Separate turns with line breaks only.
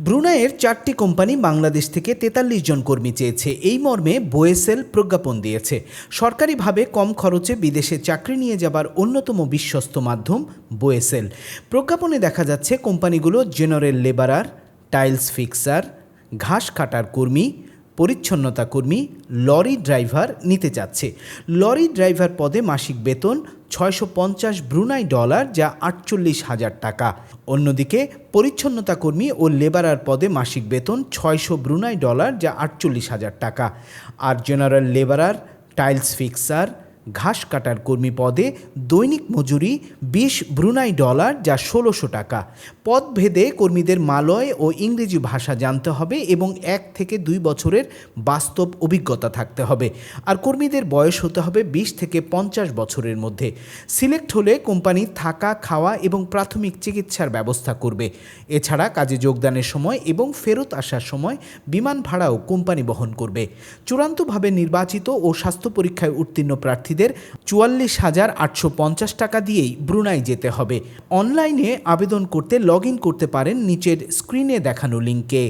ব্রুনাইয়ের চারটি কোম্পানি বাংলাদেশ থেকে তেতাল্লিশ জন কর্মী চেয়েছে। এই মর্মে বোয়েসেল প্রজ্ঞাপন দিয়েছে। সরকারিভাবে কম খরচে বিদেশে চাকরি নিয়ে যাবার অন্যতম বিশ্বস্ত মাধ্যম বোয়েসেল। প্রজ্ঞাপনে দেখা যাচ্ছে, কোম্পানিগুলো জেনারেল লেবারার টাইলস ফিক্সার ঘাস কাটার কর্মী পরিচ্ছন্নতা কর্মী লরি ড্রাইভার নিতে চাচ্ছে লরি ড্রাইভার পদে মাসিক বেতন ছয়শো পঞ্চাশ ব্রুনাই ডলার, যা আটচল্লিশ হাজার টাকা। অন্যদিকে পরিচ্ছন্নতা কর্মী ও লেবারার পদে মাসিক বেতন ছয়শো ব্রুনাই ডলার, যা আটচল্লিশ হাজার টাকা। আর জেনারেল লেবারার, টাইলস ফিক্সার ঘাস কাটার কর্মী পদে দৈনিক মজুরি বিশ ব্রুনাই ডলার যা ষোলোশো টাকা। পদ ভেদে কর্মীদের মালয় ও ইংরেজি ভাষা জানতে হবে এবং এক থেকে দুই বছরের বাস্তব অভিজ্ঞতা থাকতে হবে। আর কর্মীদের বয়স হতে হবে বিশ থেকে পঞ্চাশ বছরের মধ্যে। সিলেক্ট হলে কোম্পানি থাকা, খাওয়া এবং প্রাথমিক চিকিৎসার ব্যবস্থা করবে। এছাড়া কাজে যোগদানের সময় এবং ফেরত আসার সময় বিমান ভাড়াও কোম্পানি বহন করবে। চূড়ান্তভাবে নির্বাচিত ও স্বাস্থ্য পরীক্ষায় উত্তীর্ণ প্রার্থীদের চুয়াল্লিশ হাজার আটশো পঞ্চাশ টাকা দিয়েই ব্রুনাই যেতে হবে। অনলাইনে আবেদন করতে, লগ করতে পারেন নিচের স্ক্রিনে দেখানো লিঙ্কে।